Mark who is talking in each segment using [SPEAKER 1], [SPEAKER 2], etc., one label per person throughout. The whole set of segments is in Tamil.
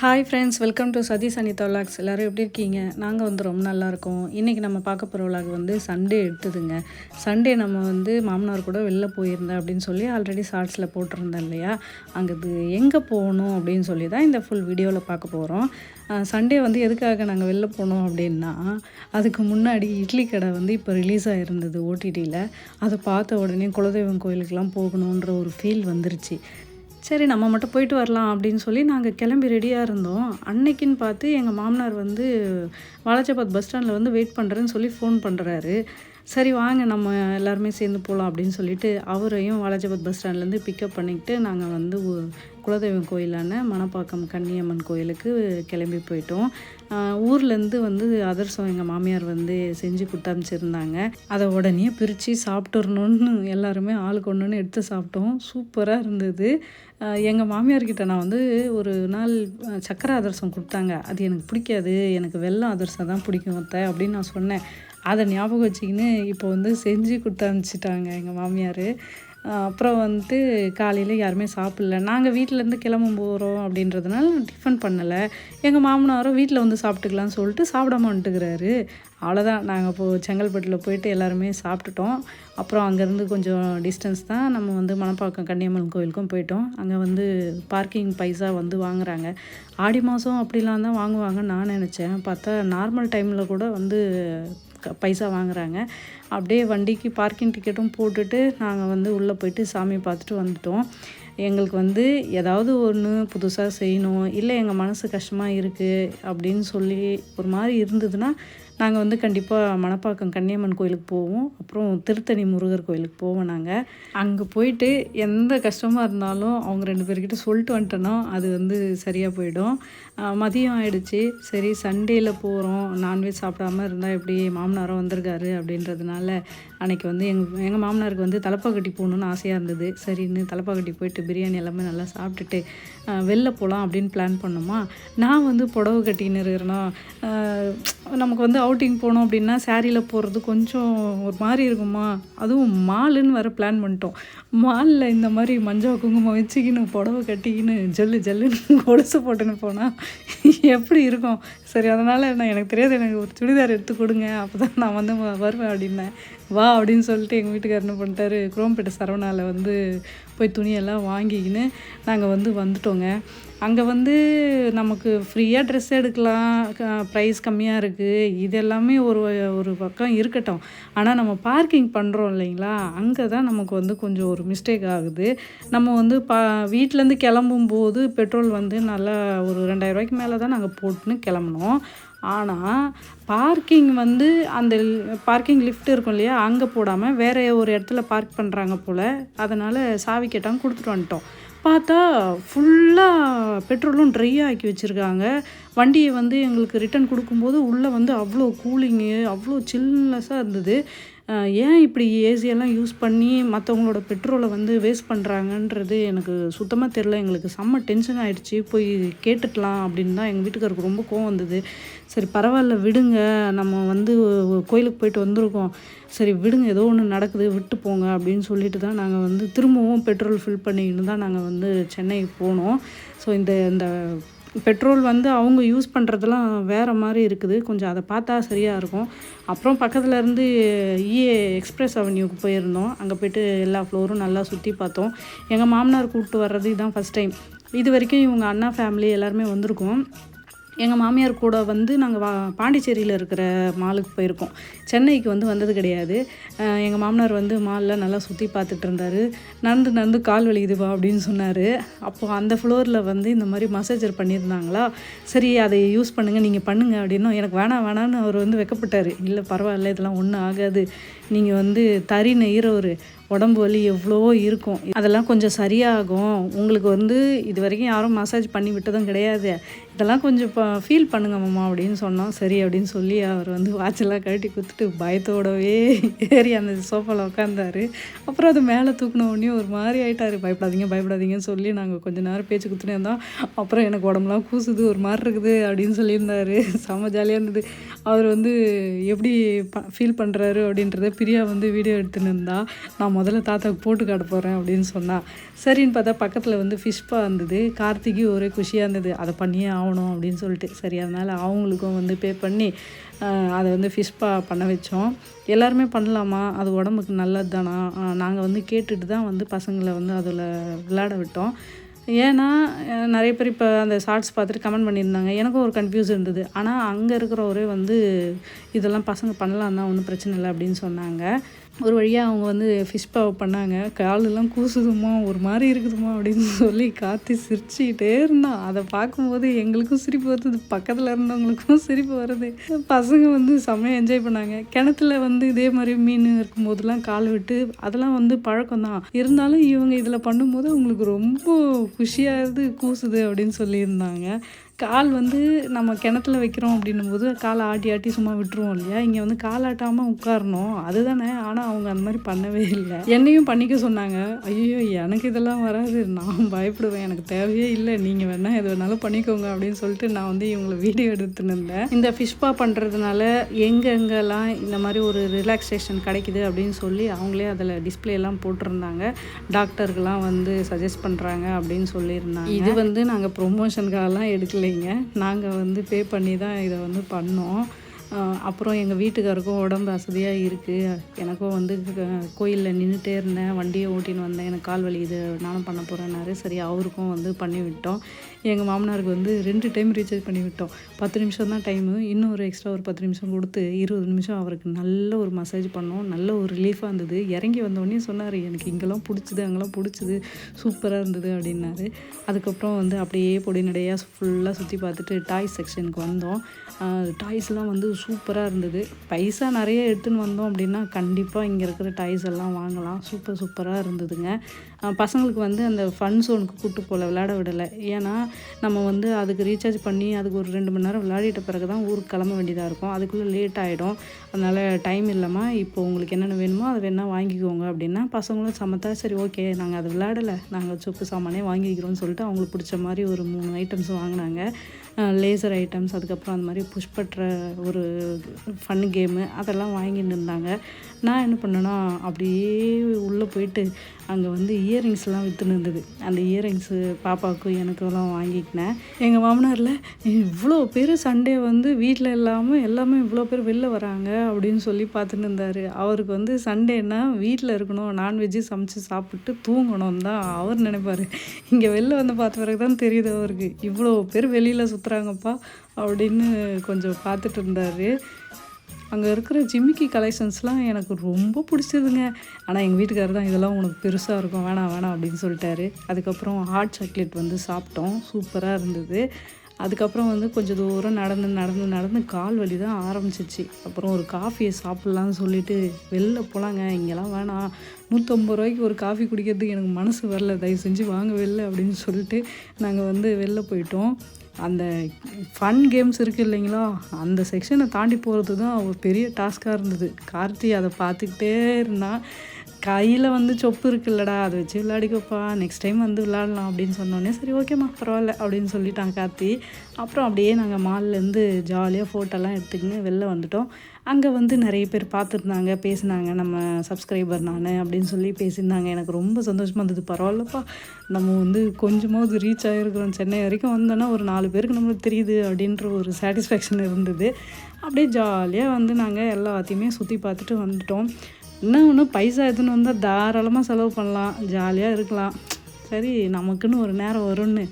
[SPEAKER 1] Hi friends welcome to Satish Anitha vlogs எல்லோரும் எப்படி இருக்கீங்க? நாங்கள் வந்து ரொம்ப நல்லா இருக்கோம் இன்றைக்கி நம்ம பார்க்க போகிற விலாக் வந்து சண்டே எடுத்ததுங்க. சண்டே நம்ம வந்து மாமனார் கூட வெளில போயிருந்தேன் அப்படின்னு சொல்லி ஆல்ரெடி ஷார்ட்ஸில் போட்டிருந்தேன் இல்லையா? அங்கே இது எங்கே போகணும் அப்படின்னு சொல்லி தான் இந்த ஃபுல் வீடியோவில் பார்க்க போகிறோம் சண்டே வந்து எதுக்காக நாங்கள் வெளில போனோம் அப்படின்னா அதுக்கு முன்னாடி இட்லி கடை வந்து இப்போ ரிலீஸ் ஆகிருந்தது ஓடிடியில் அதை பார்த்த உடனே குலதெய்வம் கோயிலுக்கெலாம் போகணுன்ற ஒரு ஃபீல் வந்துருச்சு. சரி நம்ம மட்டும் போயிட்டு வரலாம் அப்படின்னு சொல்லி நாங்கள் கிளம்பி ரெடியாக இருந்தோம். அன்னைக்குன்னு பார்த்து எங்கள் மாமனார் வந்து வாலாஜாபாத் பஸ் ஸ்டாண்டில் வந்து வெயிட் பண்ணுறேன்னு சொல்லி ஃபோன் பண்ணுறாரு சரி வாங்க நம்ம எல்லாருமே சேர்ந்து போகலாம் அப்படின்னு சொல்லிட்டு அவரையும் வாலாஜாபாத் பஸ் ஸ்டாண்ட்லேருந்து பிக்கப் பண்ணிக்கிட்டு நாங்கள் வந்து குலதெய்வம் கோயிலான மணப்பாக்கம் கன்னியம்மன் கோயிலுக்கு கிளம்பி போயிட்டோம். ஊர்லேருந்து வந்து அதர்சம் எங்கள் மாமியார் வந்து செஞ்சு கொடுத்தாமிச்சிருந்தாங்க அதை உடனே பிரித்து சாப்பிட்டுறணுன்னு எல்லாருமே ஆளுக்கு ஒன்றுன்னு எடுத்து சாப்பிட்டோம். சூப்பராக இருந்தது. எங்கள் மாமியார்கிட்ட நான் வந்து ஒரு நாள் சக்கரை அதர்சம் கொடுத்தாங்க. அது எனக்கு பிடிக்காது. எனக்கு வெள்ளம் அதிரசம் தான் பிடிக்கும் அத்தை அப்படின்னு நான் சொன்னேன். அதை ஞாபகம் வச்சுக்கின்னு இப்போ வந்து செஞ்சு கொடுத்து அனுப்பிச்சிட்டாங்க எங்கள் மாமியார். அப்புறம் வந்துட்டு காலையில் யாருமே சாப்பிடல. நாங்கள் வீட்டிலேருந்து கிளம்பும் போகிறோம் அப்படின்றதுனால டிஃபன் பண்ணலை. எங்கள் மாமனாரும் வீட்டில் வந்து சாப்பிட்டுக்கலாம்னு சொல்லிட்டு சாப்பிடாம வந்துட்டுக்கிறாரு. அவ்வளோதான் நாங்கள் இப்போது செங்கல்பட்டில் போயிட்டு எல்லாருமே சாப்பிட்டுட்டோம். அப்புறம் அங்கேருந்து கொஞ்சம் டிஸ்டன்ஸ் தான் நம்ம வந்து மணப்பாக்கம் கன்னியம்மன் கோயிலுக்கும் போயிட்டோம். அங்கே வந்து பார்க்கிங் பைசா வந்து வாங்குறாங்க. ஆடி மாதம் அப்படிலாம் தான் வாங்குவாங்கன்னு நான் நினச்சேன். பார்த்தா நார்மல் டைமில் கூட வந்து பைசா வாங்குறாங்க. அப்படியே வண்டிக்கு பார்க்கிங் டிக்கெட்டும் போட்டுட்டு நாங்கள் வந்து உள்ளே போயிட்டு சாமி பார்த்துட்டு வந்துட்டோம். எங்களுக்கு வந்து ஏதாவது ஒன்று புதுசாக செய்யணும் இல்லை எங்கள் மனசு கஷ்டமாக இருக்குது அப்படின்னு சொல்லி ஒரு மாதிரி இருந்ததுன்னா நாங்கள் வந்து கண்டிப்பாக மணப்பாக்கம் கன்னியம்மன் கோயிலுக்கு போவோம். அப்புறம் திருத்தணி முருகர் கோயிலுக்கு போவோம் நாங்கள் அங்கே போயிட்டு எந்த கஷ்டமாக இருந்தாலும் அவங்க ரெண்டு பேர்கிட்ட சொல்லிட்டு வந்துட்டோன்னா அது வந்து சரியாக போயிடும். மதியம் ஆயிடுச்சு. சரி சண்டேயில் போகிறோம் நான்வெஜ் சாப்பிடாம இருந்தால் எப்படி மாமனாரும் வந்திருக்காரு அப்படின்றதுனால அன்றைக்கி வந்து எங்கள் எங்கள் மாமனாருக்கு வந்து தலைப்பாக்கட்டி போகணுன்னு ஆசையாக இருந்தது. சரின்னு தலைப்பாக்கட்டி போயிட்டு பிரியாணி எல்லாமே நல்லா சாப்பிட்டுட்டு வெளில போகலாம் அப்படின்னு பிளான் பண்ணோமா? நான் வந்து புடவை கட்டின்னு இருக்கிறேன்னா நமக்கு வந்து அவுட்டிங் போனோம் அப்படின்னா சேரீயில் போகிறது கொஞ்சம் ஒரு மாதிரி இருக்குமா? அதுவும் மாலுன்னு வர பிளான் பண்ணிட்டோம். மாலில் இந்த மாதிரி மஞ்சள் குங்குமம் வச்சுக்கின்னு புடவை கட்டிக்கின்னு ஜல்லு ஜல்லுன்னு கொலுசு போட்டுன்னு போனால் எப்படி இருக்கும்? சரி அதனால் நான் எனக்கு தெரியாது எனக்கு ஒரு சுடிதார் எடுத்து கொடுங்க. அப்போ தான் நான் வந்து வருவேன் அப்படின்னேன். வா அப்படின்னு சொல்லிட்டு எங்கள் வீட்டுக்கார் என்ன பண்ணிட்டாரு குரோம்பேட்டை சரவணாவில் வந்து போய் துணியெல்லாம் வாங்கிக்கின்னு நாங்கள் வந்து வந்துட்டோங்க. அங்கே வந்து நமக்கு ஃப்ரீயாக ட்ரெஸ் எடுக்கலாம். ப்ரைஸ் கம்மியாக இருக்குது இது எல்லாமே ஒரு ஒரு பக்கம் இருக்கட்டும். ஆனால் நம்ம பார்க்கிங் பண்ணுறோம் இல்லைங்களா? அங்கே தான் நமக்கு வந்து கொஞ்சம் ஒரு மிஸ்டேக் ஆகுது. நம்ம வந்து பா வீட்டிலேருந்து கிளம்பும்போது பெட்ரோல் வந்து நல்லா ஒரு ரெண்டாயிரரூவாய்க்கு மேலே தான் நாங்கள் போட்டுன்னு கிளம்புனோம். ஆனால் பார்க்கிங் வந்து அந்த பார்க்கிங் லிஃப்ட் இருக்கும் இல்லையா? அங்கே போடாமல் வேறு ஒரு இடத்துல பார்க் பண்ணுறாங்க போல். அதனால் சாவி கேட்டாங்க கொடுத்துட்டு வந்துட்டோம். பார்த்தா ஃபுல்லாக பெட்ரோலும் ட்ரை ஆக்கி வச்சுருக்காங்க. வண்டியை வந்து எங்களுக்கு ரிட்டன் கொடுக்கும்போது உள்ளே வந்து அவ்வளோ கூலிங்கு அவ்வளோ சில்னஸாக இருந்தது. ஏன் இப்படி ஏசியெல்லாம் யூஸ் பண்ணி மற்றவங்களோட பெட்ரோலை வந்து வேஸ்ட் பண்ணுறாங்கன்றது எனக்கு சுத்தமாக தெரில எங்களுக்கு செம்ம டென்ஷன் ஆகிடுச்சி போய் கேட்டுக்கலாம் அப்படின்னு தான் எங்கள் வீட்டுக்காருக்கு ரொம்ப கோவம் வந்தது. சரி பரவாயில்ல விடுங்க. நம்ம வந்து கோயிலுக்கு போயிட்டு வந்திருக்கோம். சரி விடுங்க. ஏதோ ஒன்று நடக்குது. விட்டு போங்க அப்படின்னு சொல்லிட்டு தான் நாங்கள் வந்து திரும்பவும் பெட்ரோல் ஃபில் பண்ணிக்கிட்டு தான் நாங்கள் வந்து சென்னைக்கு போனோம். ஸோ இந்த இந்த பெட்ரோல் வந்து அவங்க யூஸ் பண்ணுறதுலாம் வேறு மாதிரி இருக்குது. கொஞ்சம் அதை பார்த்தா சரியாக இருக்கும். அப்புறம் பக்கத்தில் இருந்து இஏ எக்ஸ்பிரஸ் அவென்யூக்கு போயிருந்தோம். அங்கே போய்ட்டு எல்லா ஃப்ளோரும் நல்லா சுற்றி பார்த்தோம். எங்கள் மாமனார் கூப்பிட்டு வர்றது இதுதான் ஃபஸ்ட் டைம் இது வரைக்கும் இவங்க அண்ணா ஃபேமிலி எல்லாருமே வந்திருக்கோம். எங்கள் மாமியார் கூட வந்து நாங்கள் வா பாண்டிச்சேரியில் இருக்கிற மாலுக்கு போயிருக்கோம். சென்னைக்கு வந்து வந்தது கிடையாது. எங்கள் மாமனார் வந்து மாலில் நல்லா சுற்றி பார்த்துட்டு இருந்தார். நடந்து நடந்து கால் வலிக்குதுவா அப்படின்னு சொன்னார். அப்போது அந்த ஃப்ளோரில் வந்து இந்த மாதிரி மசாஜர் பண்ணியிருந்தாங்களா? சரி அதை யூஸ் பண்ணுங்கள் நீங்கள் பண்ணுங்கள் அப்படின்னும் எனக்கு வேணாம் வேணான்னு அவர் வந்து வைக்கப்பட்டார். இல்லை பரவாயில்ல இதெல்லாம் ஒன்றும் ஆகாது. நீங்கள் வந்து தறி நெய்கிறவர் உடம்பு வலி எவ்வளோ இருக்கும். அதெல்லாம் கொஞ்சம் சரியாகும். உங்களுக்கு வந்து இது வரைக்கும் யாரும் மசாஜ் பண்ணி விட்டதும் கிடையாது. இதெல்லாம் கொஞ்சம் இப்போ ஃபீல் பண்ணுங்க மாமா அப்படின்னு சொன்னோம். சரி அப்படின்னு சொல்லி அவர் வந்து வாட்செல்லாம் கழட்டி கொடுத்துட்டு பயத்தோடவே ஏறி அந்த சோஃபாவில் உட்காந்தாரு அப்புறம் அது மேலே தூக்கின உடனே ஒரு மாதிரி ஆகிட்டாரு பயப்படாதீங்க பயப்படாதீங்கன்னு சொல்லி நாங்கள் கொஞ்ச நேரம் பேச்சு கொடுத்துனே இருந்தோம். அப்புறம் எனக்கு உடம்புலாம் கூசுது ஒரு மாதிரி இருக்குது அப்படின்னு சொல்லியிருந்தாரு. செம்ம ஜாலியாக இருந்தது. அவர் வந்து எப்படி ஃபீல் பண்ணுறாரு அப்படின்றத பிரியா வந்து வீடியோ எடுத்துன்னு இருந்தா நான் முதல்ல தாத்தாவுக்கு போட்டு காட்ட போகிறேன் அப்படின்னு சொன்னான் சரின்னு பார்த்தா பக்கத்தில் வந்து ஃபிஷ்பா இருந்தது. கார்த்திக்கு ஒரே குஷியாக இருந்தது. அதை பண்ணியே ஆகணும் அப்படின்னு சொல்லிட்டு. சரி அதனால் அவங்களுக்கும் வந்து பே பண்ணி அதை வந்து ஃபிஷ்பா பண்ண வச்சோம். எல்லாருமே பண்ணலாமா? அது உடம்புக்கு நல்லது தானா? நாங்கள் வந்து கேட்டுட்டு தான் வந்து பசங்களை வந்து அதில் விளையாட விட்டோம். ஏன்னா நிறைய பேர் இப்போ அந்த ஷார்ட்ஸ் பார்த்துட்டு கமெண்ட் பண்ணியிருந்தாங்க. எனக்கும் ஒரு கன்ஃபியூஸ் இருந்தது. ஆனால் அங்கே இருக்கிறவரே வந்து இதெல்லாம் பசங்க பண்ணலாம் தான் ஒன்றும் பிரச்சனை இல்லை அப்படின்னு சொன்னாங்க. ஒரு வழியாக அவங்க வந்து ஃபிஷ் பாவ் பண்ணாங்க. காலெல்லாம் கூசுதுமா ஒரு மாதிரி இருக்குதுமா அப்படின்னு சொல்லி காத்தி சிரிச்சுக்கிட்டே இருந்தான் அதை பார்க்கும்போது எங்களுக்கும் சிரிப்பு வருது பக்கத்தில் இருந்தவங்களுக்கும் சிரிப்பு வருது. பசங்க வந்து செம்மையாக என்ஜாய் பண்ணாங்க. கிணத்துல வந்து இதே மாதிரி மீன் இருக்கும்போதெல்லாம் கால் விட்டு அதெல்லாம் வந்து பழக்கம் தான் இருந்தாலும் இவங்க இதில் பண்ணும்போது அவங்களுக்கு ரொம்ப குஷியாகுது கூசுது அப்படின்னு சொல்லியிருந்தாங்க. கால் வந்து நம்ம கிணத்துல வைக்கிறோம் அப்படின்னும் போது காலை ஆட்டி ஆட்டி சும்மா விட்டுருவோம் இல்லையா? இங்கே வந்து கால் ஆட்டாமல் உட்காரணும். அதுதானே. ஆனால் அவங்க அந்த மாதிரி பண்ணவே இல்லை. என்னையும் பண்ணிக்க சொன்னாங்க. ஐயோ எனக்கு இதெல்லாம் வராது. நான் பயப்படுவேன். எனக்கு தேவையே இல்லை. நீங்கள் வேணால் எது வேணாலும் பண்ணிக்கோங்க அப்படின்னு சொல்லிட்டு நான் வந்து இவங்களை வீடியோ எடுத்துன்னு இருந்தேன். இந்த ஃபிஷ்பா பண்ணுறதுனால எங்கெங்கெல்லாம் இந்த மாதிரி ஒரு ரிலாக்ஸேஷன் கிடைக்குது அப்படின்னு சொல்லி அவங்களே அதில் டிஸ்பிளேலாம் போட்டிருந்தாங்க. டாக்டர்கள்லாம் வந்து சஜஸ்ட் பண்ணுறாங்க அப்படின்னு சொல்லியிருந்தாங்க. இது வந்து நாங்கள் ப்ரொமோஷனுக்காகலாம் இல்லைங்க. நாங்கள் வந்து பே பண்ணி தான் இதை வந்து பண்ணோம். அப்புறம் எங்கள் வீட்டுக்காருக்கும் உடம்பு வசதியாக இருக்குது எனக்கும் வந்து கோயிலில் நின்றுட்டே இருந்தேன். வண்டியை ஓட்டின்னு வந்தேன். எனக்கு கால் வலி இது நானும் பண்ண போகிறேன்னாரு சரி அவருக்கும் வந்து பண்ணி விட்டோம். எங்கள் மாமனாருக்கு வந்து ரெண்டு டைம் ரீசார்ஜ் பண்ணி விட்டோம். பத்து நிமிஷம் தான் டைமு இன்னும் ஒரு எக்ஸ்ட்ரா ஒரு பத்து நிமிஷம் கொடுத்து இருபது நிமிஷம் அவருக்கு நல்ல ஒரு மசாஜ் பண்ணோம். நல்ல ஒரு ரிலீஃபாக இருந்தது. இறங்கி வந்தோடனே சொன்னார் எனக்கு இங்கெல்லாம் பிடிச்சிது அங்கெல்லாம் பிடிச்சிது. சூப்பராக இருந்தது அப்படின்னாரு. அதுக்கப்புறம் வந்து அப்படியே பொடி நடையாக ஃபுல்லாக சுற்றி பார்த்துட்டு டாய் செக்ஷனுக்கு வந்தோம். டாய்ஸ்லாம் வந்து சூப்பராக இருந்தது. பைசா நிறைய எடுத்துன்னு வந்தோம் அப்படின்னா கண்டிப்பாக இங்கே இருக்கிற டாய்ஸ் எல்லாம் வாங்கலாம். சூப்பர் சூப்பராக இருந்ததுங்க. பசங்களுக்கு வந்து அந்த ஃபன் ஜோனுக்கு கூட்டு போகல விளையாட விடலை. ஏன்னா நம்ம வந்து அதுக்கு ரீசார்ஜ் பண்ணி அதுக்கு ஒரு ரெண்டு மணி நேரம் விளையாடிட்ட பிறகு தான் ஊருக்கு கிளம்ப வேண்டியதாக இருக்கும். அதுக்குள்ளே லேட் ஆகிடும் அதனால் டைம் இல்லாமல் இப்போ உங்களுக்கு என்னென்ன வேணுமோ அதை வேணால் வாங்கிக்கோங்க அப்படின்னா பசங்களும் சமத்தா சரி ஓகே நாங்கள் அதை விளையாடலை. நாங்கள் சொப்பு சாமானே வாங்கிக்கிறோம்னு சொல்லிட்டு அவங்களுக்கு பிடிச்ச மாதிரி ஒரு மூணு ஐட்டம்ஸ் வாங்கினாங்க. லேசர் ஐட்டம்ஸ் அதுக்கப்புறம் அந்த மாதிரி புஷ் பட்டுற ஒரு ஃபன் கேமு அதெல்லாம் வாங்கிட்டு இருந்தாங்க. நான் என்ன பண்ணேன்னா அப்படியே உள்ளே போயிட்டு அங்கே வந்து இயரிங்ஸ்லாம் விற்றுன்னு இருந்தது. அந்த இயரிங்ஸு பாப்பாவுக்கும் எனக்கெல்லாம் வாங்கிக்கினேன். எங்கள் மாமனாரில் இவ்வளோ பேர் சண்டே வந்து வீட்டில் இல்லாமல் எல்லாமே இவ்வளோ பேர் வெளில வராங்க அப்படின்னு சொல்லி பார்த்துன்னு இருந்தார். அவருக்கு வந்து சண்டேனா வீட்டில் இருக்கணும் நான்வெஜ்ஜு சமைச்சு சாப்பிட்டு தூங்கணும் தான் அவர் நினைப்பார். இங்கே வெளில வந்து பார்த்த பிறகு தான் தெரியுது அவருக்கு இவ்வளோ பேர் வெளியில் சுற்றுறாங்கப்பா அப்படின்னு கொஞ்சம் பார்த்துட்டு இருந்தார். அங்கே இருக்கிற ஜிமிக்கி கலெக்ஷன்ஸ்லாம் எனக்கு ரொம்ப பிடிச்சதுங்க. ஆனால் எங்கள் வீட்டுக்காரர் தான் இதெல்லாம் உனக்கு பெருசாக இருக்கும். வேணாம் வேணாம் அப்படின்னு சொல்லிட்டாரு. அதுக்கப்புறம் ஹாட் சாக்லேட் வந்து சாப்பிட்டோம். சூப்பராக இருந்தது. அதுக்கப்புறம் வந்து கொஞ்சம் தூரம் நடந்து நடந்து நடந்து கால் வலி தான் ஆரம்பிச்சிச்சு. அப்புறம் ஒரு காஃபியை சாப்பிட்லான்னு சொல்லிட்டு வெளில போகலாங்க இங்கெல்லாம் வேணாம். நூற்றம்பது ரூபாய்க்கு ஒரு காஃபி குடிக்கிறதுக்கு எனக்கு மனசு வரல. தயவு செஞ்சு வாங்க வெளில அப்படின்னு சொல்லிட்டு நாங்கள் வந்து வெளில போயிட்டோம். அந்த ஃபன் கேம்ஸ் இருக்குது இல்லைங்களா அந்த செக்ஷனை தாண்டி போகிறது தான் ஒரு பெரிய டாஸ்காக இருந்தது. கார்த்தி அதை பார்த்துக்கிட்டே இருந்தான். கையில் வந்து சொப்பு இருக்குல்லடா அதை வச்சு விளையாடிக்கப்பா நெக்ஸ்ட் டைம் வந்து விளையாடலாம் அப்படின்னு சொன்னோடனே சரி ஓகேம்மா பரவாயில்ல அப்படின்னு சொல்லிட்டான் கார்த்தி. அப்புறம் அப்படியே நாங்கள் மால்லேருந்து ஜாலியாக ஃபோட்டோலாம் எடுத்துக்கின்னு வெளில வந்துட்டோம். அங்கே வந்து நிறைய பேர் பார்த்துருந்தாங்க பேசினாங்க நம்ம சப்ஸ்கிரைபர் நான் அப்படின்னு சொல்லி பேசியிருந்தாங்க. எனக்கு ரொம்ப சந்தோஷமாக இருந்தது. பரவாயில்லப்பா நம்ம வந்து கொஞ்சமாவது ரீச் ஆகிருக்கிறோம் சென்னை வரைக்கும் வந்தோன்னா ஒரு நாலு பேருக்கு நம்மளுக்கு தெரியுது அப்படின்ற ஒரு சாட்டிஸ்ஃபேக்ஷன் இருந்தது. அப்படியே ஜாலியாக வந்து நாங்கள் எல்லாத்தையுமே சுற்றி பார்த்துட்டு வந்துட்டோம். இன்னும் ஒன்று பைசா எடுத்துன்னு வந்தால் தாராளமாக செலவு பண்ணலாம் ஜாலியாக இருக்கலாம். சரி நமக்குன்னு ஒரு நேரம் வரும்னு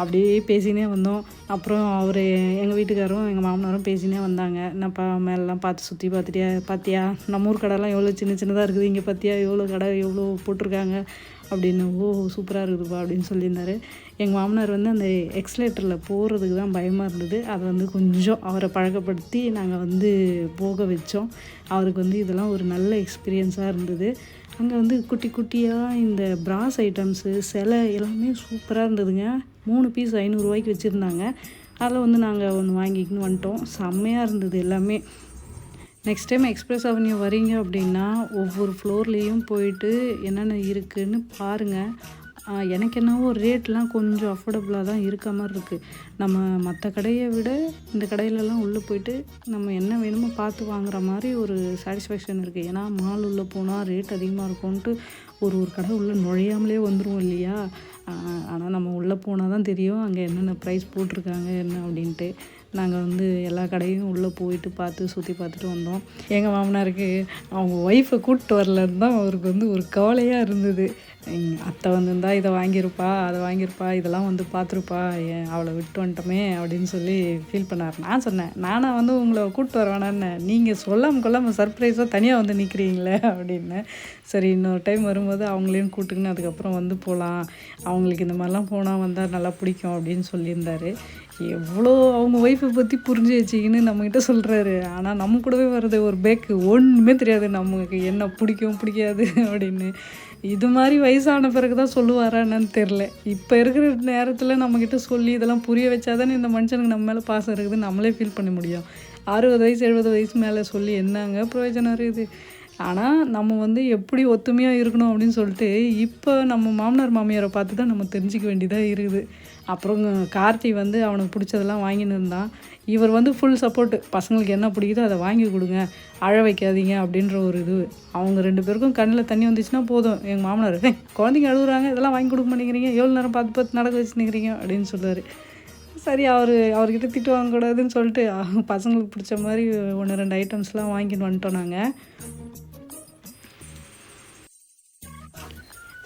[SPEAKER 1] அப்படியே பேசினே வந்தோம். அப்புறம் அவர் எங்கள் வீட்டுக்காரும் எங்கள் மாமனாரும் பேசினே வந்தாங்க. என்னப்பா மேலெலாம் பார்த்து சுற்றி பார்த்துட்டியா? பார்த்தியா நம்ம ஊர் கடைலாம் எவ்வளோ சின்ன சின்னதாக இருக்குது இங்கே பார்த்தியா எவ்வளோ கடை எவ்வளோ போட்டிருக்காங்க? அப்படின்னு ஓ சூப்பராக இருக்குதுப்பா அப்படின்னு சொல்லியிருந்தாரு. எங்கள் மாமனார் வந்து அந்த எக்ஸ்லேட்டரில் போகிறதுக்கு தான் பயமாக இருந்தது. அதை வந்து கொஞ்சம் அவரை பழக்கப்படுத்தி நாங்கள் வந்து போக வச்சோம். அவருக்கு வந்து இதெல்லாம் ஒரு நல்ல எக்ஸ்பீரியன்ஸாக இருந்தது. அங்கே வந்து குட்டி குட்டியாக இந்த பிராஸ் ஐட்டம்ஸு சிலை எல்லாமே சூப்பராக இருந்ததுங்க. மூணு பீஸ் ஐநூறுரூவாய்க்கு வச்சுருந்தாங்க. அதில் வந்து நாங்கள் ஒன்று வாங்கிக்கின்னு வந்துட்டோம். செம்மையாக இருந்தது எல்லாமே. நெக்ஸ்ட் டைம் எக்ஸ்பிரஸ் அவென்யூ வரீங்க அப்படின்னா ஒவ்வொரு ஃப்ளோர்லேயும் போயிட்டு என்னென்ன இருக்குன்னு பாருங்கள் எனக்கு என்னவோ ரேட்லாம் கொஞ்சம் அஃபோர்டபுளாக தான் இருக்க மாதிரி இருக்குது நம்ம மற்ற கடையை விட இந்த கடையிலலாம் உள்ளே போயிட்டு நம்ம என்ன வேணுமோ பார்த்து வாங்குற மாதிரி ஒரு சாட்டிஸ்ஃபேக்ஷன் இருக்குது ஏன்னா மால் உள்ளே போனால் ரேட் அதிகமாக இருக்கும்ன்ட்டு ஒரு ஒரு கடை உள்ளே நுழையாமலே வந்துருவோம் இல்லையா? ஆனால் நம்ம உள்ளே போனால் தான் தெரியும் அங்கே என்னென்ன ப்ரைஸ் போட்டிருக்காங்க என்ன அப்படின்ட்டு. நாங்கள் வந்து எல்லா கடையும் உள்ளே போயிட்டு பார்த்து சுற்றி பார்த்துட்டு வந்தோம். எங்கள் மாமனாருக்கு அவங்க ஒய்ஃபை கூப்பிட்டு வரலன்னு தான் அவருக்கு வந்து ஒரு கவலையாக இருந்தது. அத்தை வந்திருந்தா இதை வாங்கியிருப்பா அதை வாங்கியிருப்பா இதெல்லாம் வந்து பார்த்துருப்பா ஏன் அவளை விட்டு வந்துட்டோமே அப்படின்னு சொல்லி ஃபீல் பண்ணார். நான் சொன்னேன் நானாக வந்து உங்களை கூப்பிட்டு வர வேணான்னு நீங்கள் சொல்லாம கொள்ளாமல் சர்ப்ரைஸாக தனியாக வந்து நிற்கிறீங்களே அப்படின்னு. சரி இன்னொரு டைம் வரும்போது அவங்களையும் கூப்பிட்டுக்குன்னு அதுக்கப்புறம் வந்து போகலாம் அவங்களுக்கு இந்த மாதிரிலாம் போனால் வந்தால் நல்லா பிடிக்கும் அப்படின்னு சொல்லியிருந்தாரு. எவ்வளோ அவங்க ஒய்ஃபை பற்றி புரிஞ்சு வச்சிக்கின்னு நம்மக்கிட்ட சொல்கிறாரு ஆனால் நம்ம கூடவே வர்றது ஒரு பேக்கு ஒன்றுமே தெரியாது. நமக்கு என்ன பிடிக்கும் பிடிக்காது அப்படின்னு. இது மாதிரி வயசான பிறகு தான் சொல்லுவாரா என்னன்னு தெரில இப்போ இருக்கிற நேரத்தில் நம்மக்கிட்ட சொல்லி இதெல்லாம் புரிய வச்சாதானே இந்த மனுஷனுக்கு நம்ம மேலே பாசம் இருக்குது. நம்மளே ஃபீல் பண்ண முடியும். அறுபது வயசு எழுபது வயசு மேலே சொல்லி என்னங்க பிரயோஜனம் இருக்குது? ஆனால் நம்ம வந்து எப்படி ஒத்துமையாக இருக்கணும் அப்படின்னு சொல்லிட்டு இப்போ நம்ம மாமனார் மாமியாரை பார்த்து தான் நம்ம தெரிஞ்சிக்க வேண்டியதாக இருக்குது. அப்புறம் கார்த்தி வந்து அவனுக்கு பிடிச்சதெல்லாம் வாங்கின்னு இருந்தான். இவர் வந்து ஃபுல் சப்போர்ட்டு பசங்களுக்கு என்ன பிடிக்குதோ அதை வாங்கி கொடுங்க. அழ வைக்காதீங்க அப்படின்ற ஒரு இது. அவங்க ரெண்டு பேருக்கும் கண்ணில் தண்ணி வந்துச்சுன்னா போதும். எங்கள் மாமனார் குழந்தைங்க அழுகுறாங்க இதெல்லாம் வாங்கி கொடுக்க மாட்டேங்கிறீங்க. எவ்வளோ நேரம் பார்த்து பார்த்து நடக்க வச்சுனுக்கிறீங்க அப்படின்னு சொல்லுவார் சரி அவர் அவர்கிட்ட திட்டு வாங்கக்கூடாதுன்னு சொல்லிட்டு அவங்க பசங்களுக்கு பிடிச்ச மாதிரி ஒன்று ரெண்டு ஐட்டம்ஸ்லாம் வாங்கின்னு வந்துட்டோம் நாங்கள்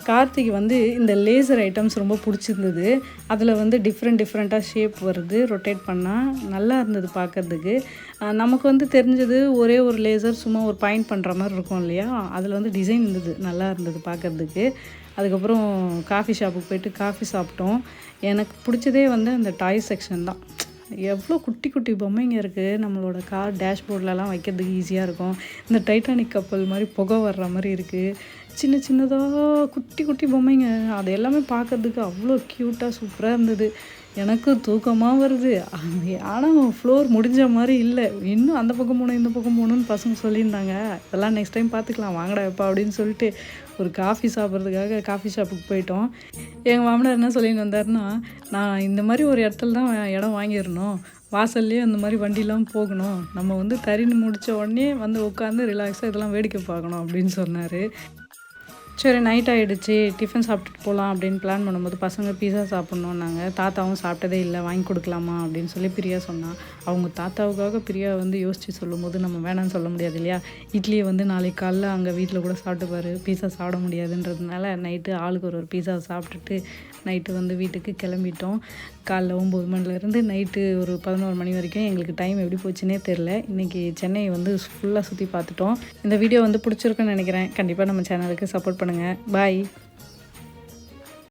[SPEAKER 1] கார்த்திக் வந்து இந்த லேசர் ஐட்டம்ஸ் ரொம்ப பிடிச்சிருந்தது. அதில் வந்து டிஃப்ரெண்ட் டிஃப்ரெண்ட்டாக ஷேப் வருது. ரொட்டேட் பண்ணால் நல்லா இருந்தது பார்க்கறதுக்கு நமக்கு வந்து தெரிஞ்சது ஒரே ஒரு லேசர் சும்மா ஒரு பாயிண்ட் பண்ணுற மாதிரி இருக்கும் இல்லையா? அதில் வந்து டிசைன் இருந்தது. நல்லா இருந்தது பார்க்கறதுக்கு அதுக்கப்புறம் காஃபி ஷாப்புக்கு போயிட்டு காஃபி சாப்பிட்டோம். எனக்கு பிடிச்சதே வந்து அந்த டாய் செக்ஷன் தான். எவ்வளோ குட்டி குட்டி பொம்மைங்க இருக்குது நம்மளோட கார் டேஷ்போர்ட்லலாம் வைக்கிறதுக்கு ஈஸியாக இருக்கும். இந்த டைட்டானிக் கப்பல் மாதிரி புகை வர்ற மாதிரி இருக்குது சின்ன சின்னதாக குட்டி குட்டி பொம்மைங்க. அது எல்லாமே பார்க்கறதுக்கு அவ்வளோ க்யூட்டாக சூப்பராக இருந்தது. எனக்கு தூக்கமாக வருது. ஆனால் ஃப்ளோர் முடிஞ்ச மாதிரி இல்லை. இன்னும் அந்த பக்கம் போகணும் இந்த பக்கம் போகணும்னு பசங்க சொல்லியிருந்தாங்க. இதெல்லாம் நெக்ஸ்ட் டைம் பார்த்துக்கலாம் வாங்கடா எப்பா அப்படின்னு சொல்லிட்டு ஒரு காஃபி சாப்பிட்றதுக்காக காஃபி ஷாப்புக்கு போயிட்டோம். எங்கள் மாமனார் என்ன சொல்லிட்டு வந்தாருன்னா நான் இந்த மாதிரி ஒரு இடத்துல தான் இடம் வாங்கிடணும். வாசல்லையே அந்த மாதிரி வண்டிலாம் போகணும். நம்ம வந்து தறின்னு முடித்த உடனே வந்து உட்காந்து ரிலாக்ஸாக இதெல்லாம் வேடிக்கை பார்க்கணும் அப்படின்னு சொன்னார். சரி நைட் ஆகிடுச்சு டிஃபன் சாப்பிட்டுட்டு போகலாம் அப்படின்னு பிளான் பண்ணும்போது பசங்க பீஸா சாப்பிட்ணுன்னாங்க தாத்தாவும் சாப்பிட்டதே இல்லை வாங்கி கொடுக்கலாமா அப்படின்னு சொல்லி பிரியா சொன்னான். அவங்க தாத்தாவுக்காக பிரியா வந்து யோசித்து சொல்லும்போது நம்ம வேணாம்னு சொல்ல முடியாது இல்லையா? இட்லியை வந்து நாளைக்கு காலைல அங்கே வீட்டில் கூட சாப்பிட்டுப்பாரு. பீஸா சாப்பிட முடியாதுன்றதுனால நைட்டு ஆளுக்கு ஒரு ஒரு பீஸா சாப்பிட்டுட்டு நைட்டு வந்து வீட்டுக்கு கிளம்பிட்டோம். காலைல ஒம்பது மணிலேருந்து நைட்டு ஒரு பதினோரு மணி வரைக்கும் எங்களுக்கு டைம் எப்படி போச்சுன்னே தெரில இன்றைக்கி சென்னை வந்து ஃபுல்லாக சுற்றி பார்த்துட்டோம். இந்த வீடியோ வந்து பிடிச்சிருக்குன்னு நினைக்கிறேன். கண்டிப்பாக நம்ம சேனலுக்கு சப்போர்ட் பண்ணுங்கள் பாய்